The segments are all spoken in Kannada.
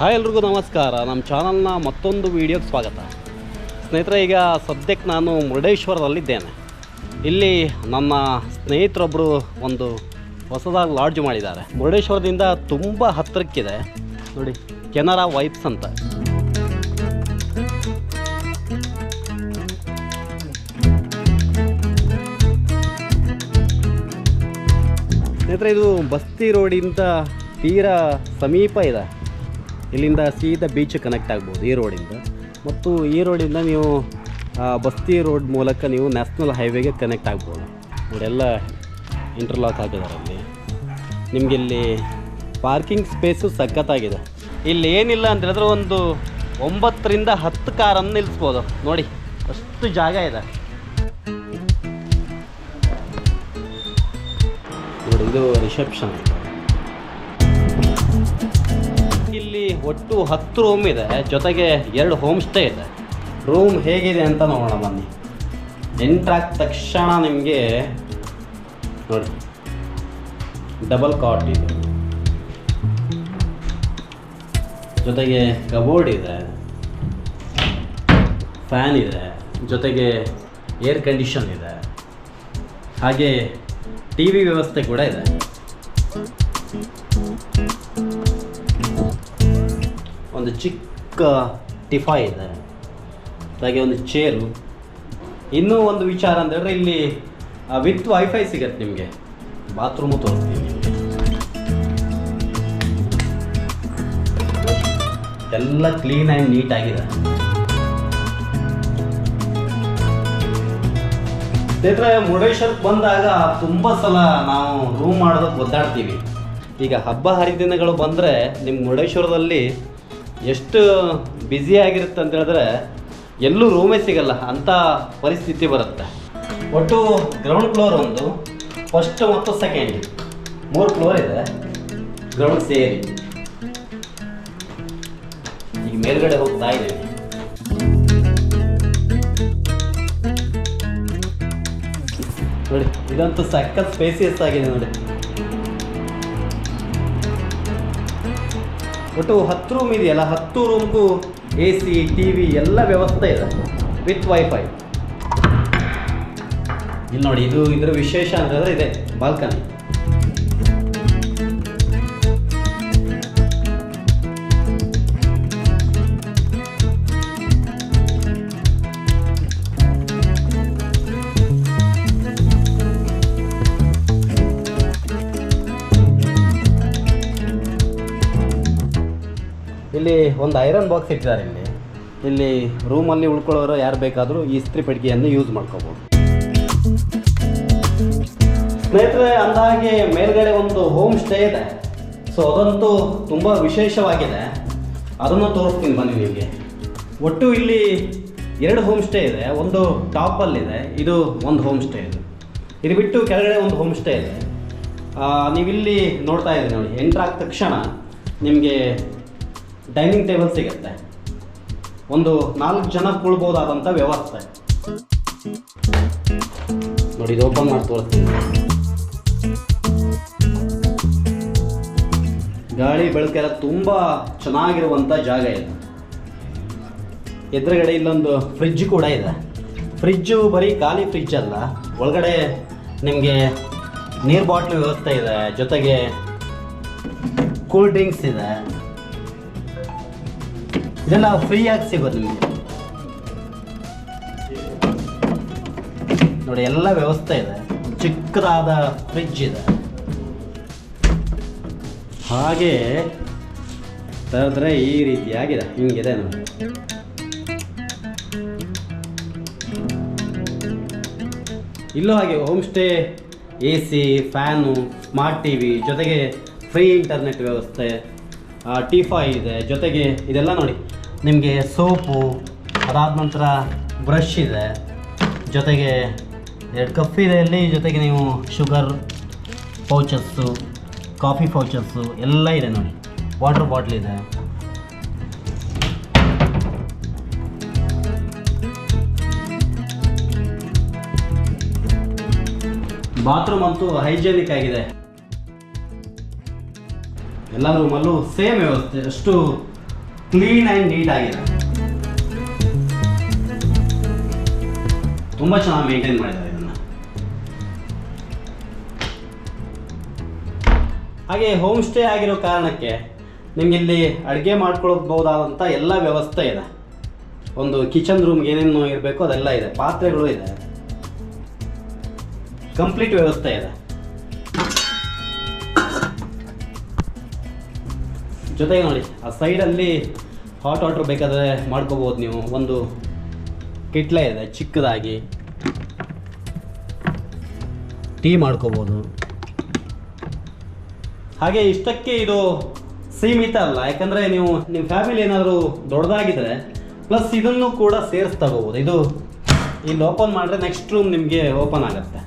ಹಾಯ್ ಎಲ್ರಿಗೂ ನಮಸ್ಕಾರ. ನಮ್ಮ ಚಾನಲ್ನ ಮತ್ತೊಂದು ವೀಡಿಯೋಗೆ ಸ್ವಾಗತ. ಸ್ನೇಹಿತರೆ, ಈಗ ಸದ್ಯಕ್ಕೆ ನಾನು ಮುರುಡೇಶ್ವರದಲ್ಲಿದ್ದೇನೆ. ಇಲ್ಲಿ ನನ್ನ ಸ್ನೇಹಿತರೊಬ್ಬರು ಒಂದು ಹೊಸದಾಗಿ ಲಾಡ್ಜ್ ಮಾಡಿದ್ದಾರೆ. ಮುರುಡೇಶ್ವರದಿಂದ ತುಂಬ ಹತ್ತಿರಕ್ಕಿದೆ. ನೋಡಿ, ಕೆನರಾ ವೈಪ್ಸ್ ಅಂತ. ಸ್ನೇಹಿತರೆ, ಇದು ಬಸ್ತಿ ರೋಡಿಂದ ತೀರಾ ಸಮೀಪ ಇದೆ. ಇಲ್ಲಿಂದ ಸೀದಾ ಬೀಚ್ ಕನೆಕ್ಟ್ ಆಗ್ಬೋದು ಈ ರೋಡಿಂದ ಮತ್ತು ಈ ರೋಡಿಂದ ನೀವು ಬಸ್ತಿ ರೋಡ್ ಮೂಲಕ ನೀವು ನ್ಯಾಷನಲ್ ಹೈವೇಗೆ ಕನೆಕ್ಟ್ ಆಗ್ಬೋದು. ಇವರೆಲ್ಲ ಇಂಟರ್ಲಾಕ್ ಹಾಕಿದ್ದಾರೆ ಅಲ್ಲಿ. ನಿಮಗೆ ಇಲ್ಲಿ ಪಾರ್ಕಿಂಗ್ ಸ್ಪೇಸು ಸಖತ್ತಾಗಿದೆ. ಇಲ್ಲಿ ಏನಿಲ್ಲ ಅಂತ ಹೇಳಿದ್ರೆ ಒಂದು ಒಂಬತ್ತರಿಂದ ಹತ್ತು ಕಾರನ್ನು ನಿಲ್ಲಿಸ್ಬೋದು. ನೋಡಿ, ಅಷ್ಟು ಜಾಗ ಇದೆ. ನೋಡಿ, ಇದು ರಿಸೆಪ್ಷನ್ ಇಲ್ಲಿ ಒಟ್ಟು ಹತ್ತು ರೂಮ್ ಇದೆ. ಜೊತೆಗೆ ಎರಡು ಹೋಮ್ ಸ್ಟೇ ಇದೆ. ರೂಮ್ ಹೇಗಿದೆ ಅಂತ ನೋಡೋಣ ಬನ್ನಿ. ಎಂಟ್ರಾದ ತಕ್ಷಣ ನಿಮಗೆ ನೋಡಿ. ಡಬಲ್ ಕಾಟ್ ಇದೆ. ಜೊತೆಗೆ ಕಬೋರ್ಡ್ ಇದೆ. ಫ್ಯಾನ್ ಇದೆ. ಜೊತೆಗೆ ಏರ್ ಕಂಡೀಷನ್ ಇದೆ. ಹಾಗೆ ಟಿ ವಿ ವ್ಯವಸ್ಥೆ ಕೂಡ ಇದೆ. ಒಂದು ಚಿಕ್ಕ ಟಿಫೈ ಇದೆ. ಹಾಗೆ ಒಂದು ಚೇರು. ಇನ್ನೂ ಒಂದು ವಿಚಾರ ಅಂತ ಹೇಳಿದ್ರೆ ಇಲ್ಲಿ ವಿತ್ ವೈಫೈ ಸಿಗತ್ತೆ ನಿಮಗೆ. ಬಾತ್ರೂಮು ತೋರಿಸ್ತೀನಿ ಎಲ್ಲ ಕ್ಲೀನ್ ಆ್ಯಂಡ್ ನೀಟಾಗಿದೆ ಸ್ನೇಹಿತರೆ, ಮುರುಡೇಶ್ವರಕ್ಕೆ ಬಂದಾಗ ತುಂಬ ಸಲ ನಾವು ರೂಮ್ ಮಾಡೋದಕ್ಕೆ ಒದ್ದಾಡ್ತೀವಿ. ಈಗ ಹಬ್ಬ ಹರಿದಿನಗಳು ಬಂದರೆ ನಿಮ್ಮ ಮುರುಡೇಶ್ವರದಲ್ಲಿ ಎಷ್ಟು ಬ್ಯುಸಿ ಆಗಿರುತ್ತೆ ಅಂತ ಹೇಳಿದ್ರೆ ಎಲ್ಲೂ ರೂಮೇ ಸಿಗಲ್ಲ ಅಂಥ ಪರಿಸ್ಥಿತಿ ಬರುತ್ತೆ. ಒಟ್ಟು ಗ್ರೌಂಡ್ ಫ್ಲೋರ್ ಒಂದು ಫಸ್ಟ್ ಮತ್ತು ಸೆಕೆಂಡ್ ಮೂರು ಫ್ಲೋರ್ ಇದೆ ಗ್ರೌಂಡ್ ಸೇರಿ. ಈಗ ಮೇಲ್ಗಡೆ ಹೋಗ್ತಾ ಇದೆ ನೋಡಿ, ಇದಂತೂ ಸಖತ್ ಸ್ಪೇಸಿಯಸ್ ಆಗಿದೆ ನೋಡಿ. ಒಟ್ಟು ಹತ್ತು ರೂಮ್ ಇದೆಯಲ್ಲ ಹತ್ತು ರೂಮ್ಗೂ ಎ ಸಿ ಟಿ ವಿ ಎಲ್ಲ ವ್ಯವಸ್ಥೆ ಇದೆ ವಿತ್ ವೈಫೈ ಇಲ್ಲಿ ನೋಡಿ, ಇದು ಇದರ ವಿಶೇಷ ಅಂತಂದರೆ ಇದೆ ಬಾಲ್ಕನಿ ಇಲ್ಲಿ ಒಂದು ಐರನ್ ಬಾಕ್ಸ್ ಇಟ್ಟಿದ್ದಾರೆ ಇಲ್ಲಿ. ಇಲ್ಲಿ ರೂಮಲ್ಲಿ ಉಳ್ಕೊಳ್ಳೋರು ಯಾರು ಬೇಕಾದರೂ ಈ ಇಸ್ತ್ರಿ ಪೆಟ್ಟಿಗೆಯನ್ನು ಯೂಸ್ ಮಾಡ್ಕೋಬೋದು. ಸ್ನೇಹಿತರೆ, ಅಂದಾಗೆ ಮೇಲ್ಗಡೆ ಒಂದು ಹೋಮ್ ಸ್ಟೇ ಇದೆ. ಸೊ ಅದಂತೂ ತುಂಬ ವಿಶೇಷವಾಗಿದೆ. ಅದನ್ನು ತೋರಿಸ್ತೀನಿ ಬನ್ನಿ ನಿಮಗೆ. ಒಟ್ಟು ಇಲ್ಲಿ ಎರಡು ಹೋಮ್ ಸ್ಟೇ ಇದೆ. ಒಂದು ಟಾಪಲ್ಲಿದೆ ಇದು. ಒಂದು ಹೋಮ್ ಸ್ಟೇ ಇದೆ. ಇದು ಬಿಟ್ಟು ಕೆಳಗಡೆ ಒಂದು ಹೋಮ್ ಸ್ಟೇ ಇದೆ. ನೀವಿಲ್ಲಿ ನೋಡ್ತಾ ಇದ್ದೀರಿ ನೋಡಿ. ಎಂಟ್ರ್ ಆದ ತಕ್ಷಣ ನಿಮಗೆ ಡೈನಿಂಗ್ ಟೇಬಲ್ ಸಿಗುತ್ತೆ. ಒಂದು ನಾಲ್ಕು ಜನ ಕೂಳ್ಬೋದಾದಂಥ ವ್ಯವಸ್ಥೆ. ನೋಡಿ, ಇದು ಓಪನ್ ಮಾಡಿ ತೋರಿಸ್ತೀನಿ. ಗಾಳಿ ಬೆಳಕೆಲ್ಲ ತುಂಬ ಚೆನ್ನಾಗಿರುವಂಥ ಜಾಗ ಇದೆ. ಎದುರುಗಡೆ ಇಲ್ಲೊಂದು ಫ್ರಿಜ್ ಕೂಡ ಇದೆ. ಫ್ರಿಜ್ಜು ಬರೀ ಖಾಲಿ ಫ್ರಿಜ್ ಅಲ್ಲ. ಒಳಗಡೆ ನಿಮಗೆ ನೀರು ಬಾಟ್ಲು ವ್ಯವಸ್ಥೆ ಇದೆ. ಜೊತೆಗೆ ಕೂಲ್ ಡ್ರಿಂಕ್ಸ್ ಇದೆ. ಇದೆಲ್ಲ ಫ್ರೀಯಾಗಿ ಸಿಗೋದು ನಿಮಗೆ. ನೋಡಿ, ಎಲ್ಲ ವ್ಯವಸ್ಥೆ ಇದೆ. ಚಿಕ್ಕದಾದ ಫ್ರಿಜ್ ಇದೆ. ಹಾಗೆ ತರದ್ರೆ ಈ ರೀತಿಯಾಗಿದೆ ಹಿಂಗಿದೆ ನೋಡಿ. ಇಲ್ಲೂ ಹಾಗೆ home stay A C fan smart T V ಜೊತೆಗೆ ಫ್ರೀ ಇಂಟರ್ನೆಟ್ ವ್ಯವಸ್ಥೆ. ಟಿಫೈ ಇದೆ. ಜೊತೆಗೆ ಇದೆಲ್ಲ ನೋಡಿ. ನಿಮಗೆ ಸೋಪು, ಅದಾದ ನಂತರ ಬ್ರಷ್ ಇದೆ. ಜೊತೆಗೆ ಎರಡು ಕಪ್ ಇದೆ ಇಲ್ಲಿ. ಜೊತೆಗೆ ನೀವು ಶುಗರ್ ಪೌಚಸ್ಸು ಕಾಫಿ ಪೌಚಸ್ಸು ಎಲ್ಲ ಇದೆ ನೋಡಿ. ವಾಟರ್ ಬಾಟ್ಲ್ ಇದೆ. ಬಾತ್ರೂಮ್ ಅಂತೂ ಹೈಜೆನಿಕ್ ಆಗಿದೆ. ಎಲ್ಲ ರೂಮಲ್ಲೂ ಸೇಮ್ ವ್ಯವಸ್ಥೆ, ಅಷ್ಟು ಕ್ಲೀನ್ ಆ್ಯಂಡ್ ನೀಟ್ ಆಗಿದೆ. ತುಂಬ ಚೆನ್ನಾಗಿ ಮೇಂಟೈನ್ ಮಾಡಿದ್ದಾರೆ ಇದನ್ನು. ಹಾಗೆ ಹೋಮ್ ಸ್ಟೇ ಆಗಿರೋ ಕಾರಣಕ್ಕೆ ನಿಮಗೆ ಇಲ್ಲಿ ಅಡುಗೆ ಮಾಡ್ಕೊಳ್ಬಹುದಾದಂಥ ಎಲ್ಲ ವ್ಯವಸ್ಥೆ ಇದೆ. ಒಂದು ಕಿಚನ್ ರೂಮ್ಗೆ ಏನೇನು ಇರಬೇಕು ಅದೆಲ್ಲ ಇದೆ, ಪಾತ್ರೆಗಳು ಇದೆ. ಕಂಪ್ಲೀಟ್ ವ್ಯವಸ್ಥೆ ಇದೆ. ಜೊತೆಗೆ ನೋಡಿ, ಆ ಸೈಡಲ್ಲಿ ಹಾಟ್ ವಾಟರ್ ಬೇಕಾದರೆ ಮಾಡ್ಕೋಬೋದು ನೀವು. ಒಂದು ಕಿಟ್ಲೆ ಇದೆ, ಚಿಕ್ಕದಾಗಿ. ಟೀ ಮಾಡ್ಕೋಬೋದು. ಹಾಗೆ ಇಷ್ಟಕ್ಕೆ ಇದು ಸೀಮಿತ ಅಲ್ಲ, ಯಾಕಂದರೆ ನೀವು ನಿಮ್ಮ ಫ್ಯಾಮಿಲಿ ಏನಾದರೂ ದೊಡ್ಡದಾಗಿದ್ದರೆ ಪ್ಲಸ್ ಇದನ್ನು ಕೂಡ ಸೇರಿಸಿ ತಗೋಬೋದು. ಇದು ಇಲ್ಲಿ ಓಪನ್ ಮಾಡಿದ್ರೆ ನೆಕ್ಸ್ಟ್ ರೂಮ್ ನಿಮಗೆ ಓಪನ್ ಆಗುತ್ತೆ.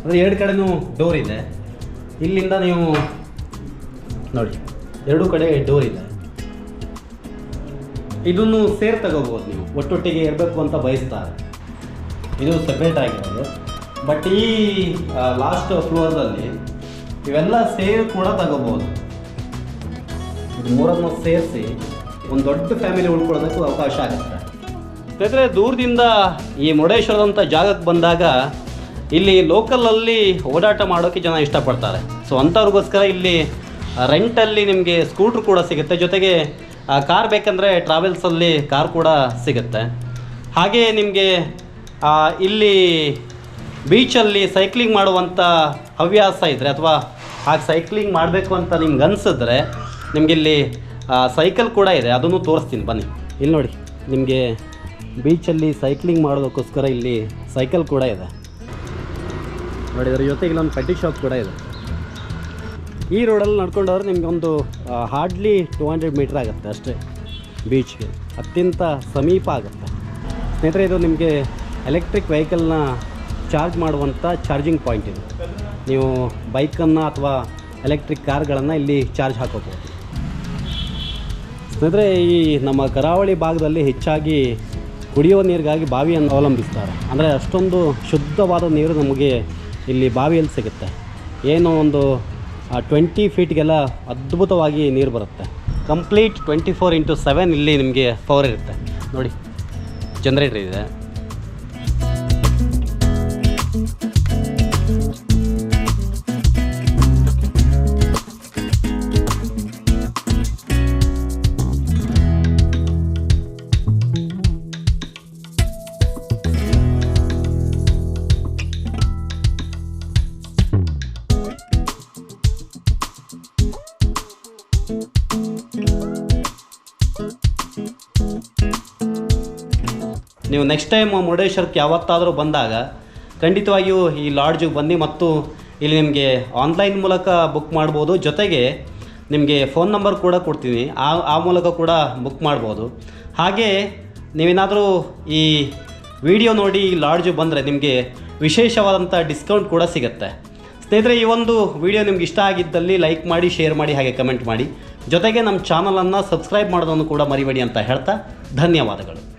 ಅಂದರೆ ಎರಡು ಕಡೆನೂ ಡೋರ್ ಇದೆ. ಇಲ್ಲಿಂದ ನೀವು ನೋಡಿ, ಎರಡು ಕಡೆ ಡೋರ್ ಇದೆ. ಇದನ್ನು ಸೇರ್ ತಗೋಬೋದು ನೀವು. ಒಟ್ಟೊಟ್ಟಿಗೆ ಇರಬೇಕು ಅಂತ ಬಯಸ್ತಾರೆ. ಇದು ಸಪ್ರೇಟ್ ಆಗಿರೋದು. ಬಟ್ ಈ ಲಾಸ್ಟ್ ಫ್ಲೋರ್ದಲ್ಲಿ ಇವೆಲ್ಲ ಸೇರ್ ಕೂಡ ತಗೋಬೋದು. ಮೂರನ್ನು ಸೇರಿಸಿ ಒಂದು ದೊಡ್ಡ ಫ್ಯಾಮಿಲಿ ಉಳ್ಕೊಳ್ಳೋದಕ್ಕೂ ಅವಕಾಶ ಆಗುತ್ತೆ. ಯಾಕಂದರೆ ದೂರದಿಂದ ಈ ಮುರುಡೇಶ್ವರದಂಥ ಜಾಗಕ್ಕೆ ಬಂದಾಗ ಇಲ್ಲಿ ಲೋಕಲಲ್ಲಿ ಓಡಾಟ ಮಾಡೋಕ್ಕೆ ಜನ ಇಷ್ಟಪಡ್ತಾರೆ. ಸೊ ಅಂಥವ್ರಿಗೋಸ್ಕರ ಇಲ್ಲಿ ರೆಂಟಲ್ಲಿ ನಿಮಗೆ ಸ್ಕೂಟ್ರ್ ಕೂಡ ಸಿಗುತ್ತೆ. ಜೊತೆಗೆ ಕಾರ್ ಬೇಕಂದರೆ ಟ್ರಾವೆಲ್ಸಲ್ಲಿ ಕಾರ್ ಕೂಡ ಸಿಗುತ್ತೆ. ಹಾಗೆ ನಿಮಗೆ ಇಲ್ಲಿ ಬೀಚಲ್ಲಿ ಸೈಕ್ಲಿಂಗ್ ಮಾಡುವಂಥ ಹವ್ಯಾಸ ಇದ್ದರೆ ಅಥವಾ ಹಾಗೆ ಸೈಕ್ಲಿಂಗ್ ಮಾಡಬೇಕು ಅಂತ ನಿಮ್ಗೆ ಅನಿಸಿದ್ರೆ ನಿಮಗಿಲ್ಲಿ ಸೈಕಲ್ ಕೂಡ ಇದೆ. ಅದನ್ನು ತೋರಿಸ್ತೀನಿ. ಬನ್ನಿ. ಇಲ್ಲಿ ನೋಡಿ. ನಿಮಗೆ ಬೀಚಲ್ಲಿ ಸೈಕ್ಲಿಂಗ್ ಮಾಡೋದಕ್ಕೋಸ್ಕರ ಇಲ್ಲಿ ಸೈಕಲ್ ಕೂಡ ಇದೆ. ನೋಡಿ ಜೊತೆಗೆ ಇಲ್ಲೊಂದು ಕಟ್ಟಿಂಗ್ ಶಾಪ್ ಕೂಡ ಇದೆ. ಈ ರೋಡಲ್ಲಿ ನಡ್ಕೊಂಡವ್ರೆ ನಿಮಗೆ ಒಂದು ಹಾರ್ಡ್ಲಿ ಟೂ ಹಂಡ್ರೆಡ್ ಮೀಟ್ರ್ ಆಗುತ್ತೆ ಅಷ್ಟೇ ಬೀಚ್ಗೆ ಅತ್ಯಂತ ಸಮೀಪ ಆಗುತ್ತೆ. ಸ್ನೇಹಿತರೆ, ಇದು ನಿಮಗೆ ಎಲೆಕ್ಟ್ರಿಕ್ ವೆಹಿಕಲ್ನ ಚಾರ್ಜ್ ಮಾಡುವಂಥ ಚಾರ್ಜಿಂಗ್ ಪಾಯಿಂಟ್ ಇದು. ನೀವು ಬೈಕನ್ನು ಅಥವಾ ಎಲೆಕ್ಟ್ರಿಕ್ ಕಾರ್ಗಳನ್ನು ಇಲ್ಲಿ ಚಾರ್ಜ್ ಹಾಕೋಬೋದು. ಸ್ನೇಹಿತರೆ, ಈ ನಮ್ಮ ಕರಾವಳಿ ಭಾಗದಲ್ಲಿ ಹೆಚ್ಚಾಗಿ ಕುಡಿಯುವ ನೀರಿಗಾಗಿ ಬಾವಿಯನ್ನು ಅವಲಂಬಿಸ್ತಾರೆ. ಅಂದರೆ ಅಷ್ಟೊಂದು ಶುದ್ಧವಾದ ನೀರು ನಮಗೆ ಇಲ್ಲಿ ಬಾವಿಯಲ್ಲಿ ಸಿಗುತ್ತೆ. ಏನೋ ಒಂದು ಟ್ವೆಂಟಿ ಫೀಟ್ಗೆಲ್ಲ ಅದ್ಭುತವಾಗಿ ನೀರು ಬರುತ್ತೆ. Complete twenty four into seven ಇಲ್ಲಿ ನಿಮಗೆ ಪವರ್ ಇರುತ್ತೆ. ನೋಡಿ ಜನ್ರೇಟ್ರ್ ಇದೆ. ನೀವು ನೆಕ್ಸ್ಟ್ ಟೈಮ್ ಮುರುಡೇಶ್ವರಕ್ಕೆ ಯಾವತ್ತಾದರೂ ಬಂದಾಗ ಖಂಡಿತವಾಗಿಯೂ ಈ ಲಾಡ್ಜಿಗೆ ಬನ್ನಿ ಮತ್ತು ಇಲ್ಲಿ ನಿಮಗೆ ಆನ್ಲೈನ್ ಮೂಲಕ ಬುಕ್ ಮಾಡ್ಬೋದು. ಜೊತೆಗೆ ನಿಮಗೆ ಫೋನ್ ನಂಬರ್ ಕೂಡ ಕೊಡ್ತೀನಿ. ಆ ಆ ಮೂಲಕ ಕೂಡ ಬುಕ್ ಮಾಡ್ಬೋದು. ಹಾಗೆ ನೀವೇನಾದರೂ ಈ ವಿಡಿಯೋ ನೋಡಿ ಈ ಲಾಡ್ಜು ಬಂದರೆ ನಿಮಗೆ ವಿಶೇಷವಾದಂಥ ಡಿಸ್ಕೌಂಟ್ ಕೂಡ ಸಿಗುತ್ತೆ. ಸ್ನೇಹಿತರೆ, ಈ ಒಂದು ವಿಡಿಯೋ ನಿಮ್ಗೆ ಇಷ್ಟ ಆಗಿದ್ದಲ್ಲಿ ಲೈಕ್ ಮಾಡಿ ಶೇರ್ ಮಾಡಿ, ಹಾಗೆ ಕಮೆಂಟ್ ಮಾಡಿ. ಜೊತೆಗೆ ನಮ್ಮ ಚಾನಲನ್ನು ಸಬ್ಸ್ಕ್ರೈಬ್ ಮಾಡೋದನ್ನು ಕೂಡ ಮರಿಬೇಡಿ ಅಂತ ಹೇಳ್ತಾ ಧನ್ಯವಾದಗಳು.